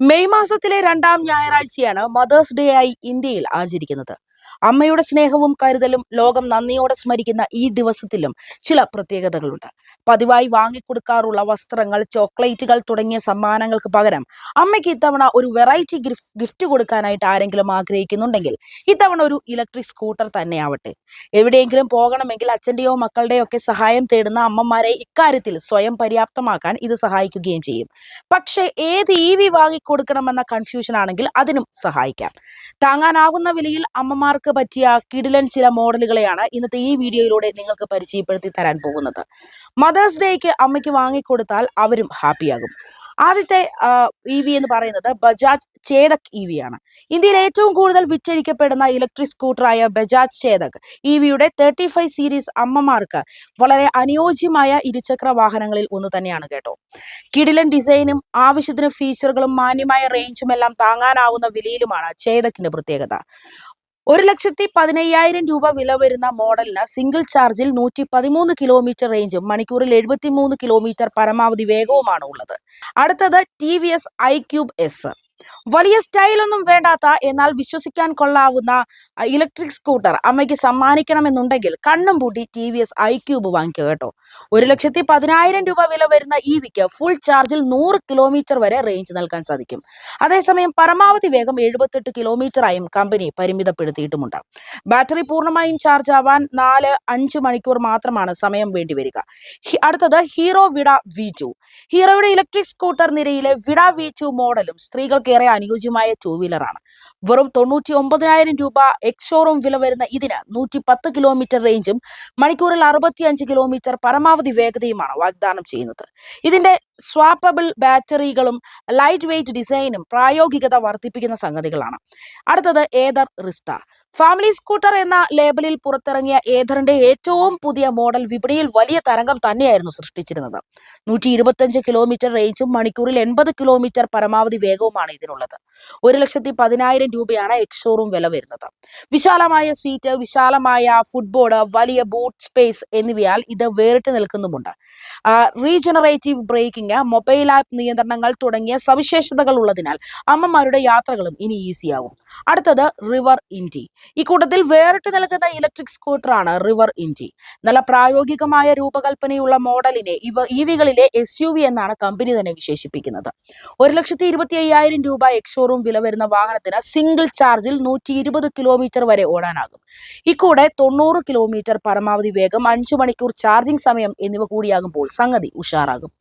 May മാസത്തിലെ രണ്ടാം ഞായറാഴ്ചയാണ് മദേഴ്സ് ഡേ ആയി ഇന്ത്യയിൽ ആചരിക്കുന്നത്. അമ്മയുടെ സ്നേഹവും കരുതലും ലോകം നന്ദിയോടെ സ്മരിക്കുന്ന ഈ ദിവസത്തിലും ചില പ്രത്യേകതകളുണ്ട്. പതിവായി വാങ്ങിക്കൊടുക്കാറുള്ള വസ്ത്രങ്ങൾ ചോക്ലേറ്റുകൾ തുടങ്ങിയ സമ്മാനങ്ങൾക്ക് പകരം അമ്മയ്ക്ക് ഇത്തവണ ഒരു വെറൈറ്റി ഗിഫ്റ്റ് കൊടുക്കാനായിട്ട് ആരെങ്കിലും ആഗ്രഹിക്കുന്നുണ്ടെങ്കിൽ ഇത്തവണ ഒരു ഇലക്ട്രിക് സ്കൂട്ടർ തന്നെയാവട്ടെ. എവിടെയെങ്കിലും പോകണമെങ്കിൽ അച്ഛന്റെയോ മക്കളുടെയോ ഒക്കെ സഹായം തേടുന്ന അമ്മമാരെ ഇക്കാര്യത്തിൽ സ്വയം പര്യാപ്തമാക്കാൻ ഇത് സഹായിക്കുകയും ചെയ്യും. പക്ഷേ ഏത് ഇ വി വാങ്ങിക്കൊടുക്കണമെന്ന കൺഫ്യൂഷൻ ആണെങ്കിൽ അതിനും സഹായിക്കാം. താങ്ങാനാവുന്ന വിലയിൽ അമ്മമാർക്ക് പറ്റിയ കിടിലൻ ചില മോഡലുകളെയാണ് ഇന്നത്തെ ഈ വീഡിയോയിലൂടെ നിങ്ങൾക്ക് പരിചയപ്പെടുത്തി തരാൻ പോകുന്നത്. മദേഴ്സ് ഡേക്ക് അമ്മയ്ക്ക് വാങ്ങിക്കൊടുത്താൽ അവരും ഹാപ്പിയാകും. ആദ്യത്തെ ഇ വി എന്ന് പറയുന്നത് ബജാജ് ചേതക് ഇ വി ആണ്. ഇന്ത്യയിൽ ഏറ്റവും കൂടുതൽ വിറ്റഴിക്കപ്പെടുന്ന ഇലക്ട്രിക് സ്കൂട്ടറായ ബജാജ് ചേതക് ഇ വിയുടെ തേർട്ടി ഫൈവ് സീരീസ് അമ്മമാർക്ക് വളരെ അനുയോജ്യമായ ഇരുചക്ര വാഹനങ്ങളിൽ ഒന്ന് തന്നെയാണ് കേട്ടോ. കിടിലൻ ഡിസൈനും ആവശ്യത്തിന് ഫീച്ചറുകളും മാന്യമായ റേഞ്ചും എല്ലാം താങ്ങാനാവുന്ന വിലയിലുമാണ് ചേതക്കിന്റെ പ്രത്യേകത. ഒരു ലക്ഷത്തി പതിനയ്യായിരം രൂപ വില വരുന്ന മോഡലിന് സിംഗിൾ ചാർജിൽ നൂറ്റി പതിമൂന്ന് കിലോമീറ്റർ റേഞ്ചും മണിക്കൂറിൽ എഴുപത്തി മൂന്ന് കിലോമീറ്റർ പരമാവധി വേഗവുമാണ് ഉള്ളത്. അടുത്തത് T V S iQube S വലിയ സ്റ്റൈലൊന്നും വേണ്ടാത്ത എന്നാൽ വിശ്വസിക്കാൻ കൊള്ളാവുന്ന ഇലക്ട്രിക് സ്കൂട്ടർ അമ്മയ്ക്ക് സമ്മാനിക്കണമെന്നുണ്ടെങ്കിൽ കണ്ണും പൂട്ടി T V S I cube വാങ്ങിക്കുക കേട്ടോ. ഒരു ലക്ഷത്തി പതിനായിരം രൂപ വില വരുന്ന ഇ വിക്ക് ഫുൾ ചാർജിൽ നൂറ് കിലോമീറ്റർ വരെ റേഞ്ച് നൽകാൻ സാധിക്കും. അതേസമയം പരമാവധി വേഗം എഴുപത്തെട്ട് കിലോമീറ്ററായും കമ്പനി പരിമിതപ്പെടുത്തിയിട്ടുമുണ്ട്. ബാറ്ററി പൂർണമായും ചാർജ് ആവാൻ നാല് അഞ്ച് മണിക്കൂർ മാത്രമാണ് സമയം വേണ്ടിവരിക അടുത്തത് ഹീറോ വിട വി ഹീറോയുടെ ഇലക്ട്രിക് സ്കൂട്ടർ നിരയിലെ വിട വി മോഡലും സ്ത്രീകൾക്കേറെ അനുയോജ്യമായ ടൂ വീലറാണ് വെറും തൊണ്ണൂറ്റി ഒമ്പതിനായിരം രൂപ എക്സോറും വില വരുന്ന ഇതിന് നൂറ്റി പത്ത് കിലോമീറ്റർ റേഞ്ചും മണിക്കൂറിൽ അറുപത്തിയഞ്ച് കിലോമീറ്റർ പരമാവധി വേഗതയുമാണ് വാഗ്ദാനം ചെയ്യുന്നത്. ഇതിന്റെ സ്വാപ്പബിൾ ബാറ്ററികളും ലൈറ്റ് വെയ്റ്റ് ഡിസൈനും പ്രായോഗികത വർദ്ധിപ്പിക്കുന്ന സംഗതികളാണ്. അടുത്തത് ഏതർ റിസ്ത. ഫാമിലി സ്കൂട്ടർ എന്ന ലേബലിൽ പുറത്തിറങ്ങിയ ഏതറിന്റെ ഏറ്റവും പുതിയ മോഡൽ വിപണിയിൽ വലിയ തരംഗം തന്നെയായിരുന്നു സൃഷ്ടിച്ചിരുന്നത്. നൂറ്റി ഇരുപത്തഞ്ച് കിലോമീറ്റർ റേഞ്ചും മണിക്കൂറിൽ എൺപത് കിലോമീറ്റർ പരമാവധി വേഗവുമാണ് ഇതിനുള്ളത്. ഒരു ലക്ഷത്തി പതിനായിരം രൂപയാണ് എക്സോറും വില വരുന്നത്. വിശാലമായ സീറ്റ് വിശാലമായ ഫുട്ബോർഡ് വലിയ ബൂട്ട് സ്പേസ് എന്നിവയാൽ ഇത് വേറിട്ട് നിൽക്കുന്നുമുണ്ട്. റീജനറേറ്റീവ് ബ്രേക്കിംഗ് മൊബൈൽ ആപ്പ് നിയന്ത്രണങ്ങൾ തുടങ്ങിയ സവിശേഷതകൾ ഉള്ളതിനാൽ അമ്മമാരുടെ യാത്രകളും ഇനി ഈസിയാകും അടുത്തത് റിവർ ഇൻഡി ഈ കൂട്ടത്തിൽ വേറിട്ട് നൽകുന്ന ഇലക്ട്രിക് സ്കൂട്ടറാണ് റിവർ ഇൻഡി നല്ല പ്രായോഗികമായ രൂപകൽപ്പനയുള്ള മോഡലിനെ ഇവ ഇവികളിലെ എസ് യു വി എന്നാണ് കമ്പനി തന്നെ വിശേഷിപ്പിക്കുന്നത്. ഒരു ലക്ഷത്തി ഇരുപത്തി അയ്യായിരം രൂപ എക്സോറും വില വരുന്ന വാഹനത്തിന് സിംഗിൾ ചാർജിൽ നൂറ്റി ഇരുപത് കിലോമീറ്റർ വരെ ഓടാനാകും. ഇക്കൂടെ തൊണ്ണൂറ് കിലോമീറ്റർ പരമാവധി വേഗം അഞ്ചു മണിക്കൂർ ചാർജിംഗ് സമയം എന്നിവ കൂടിയാകുമ്പോൾ സംഗതി ഉഷാറാകും.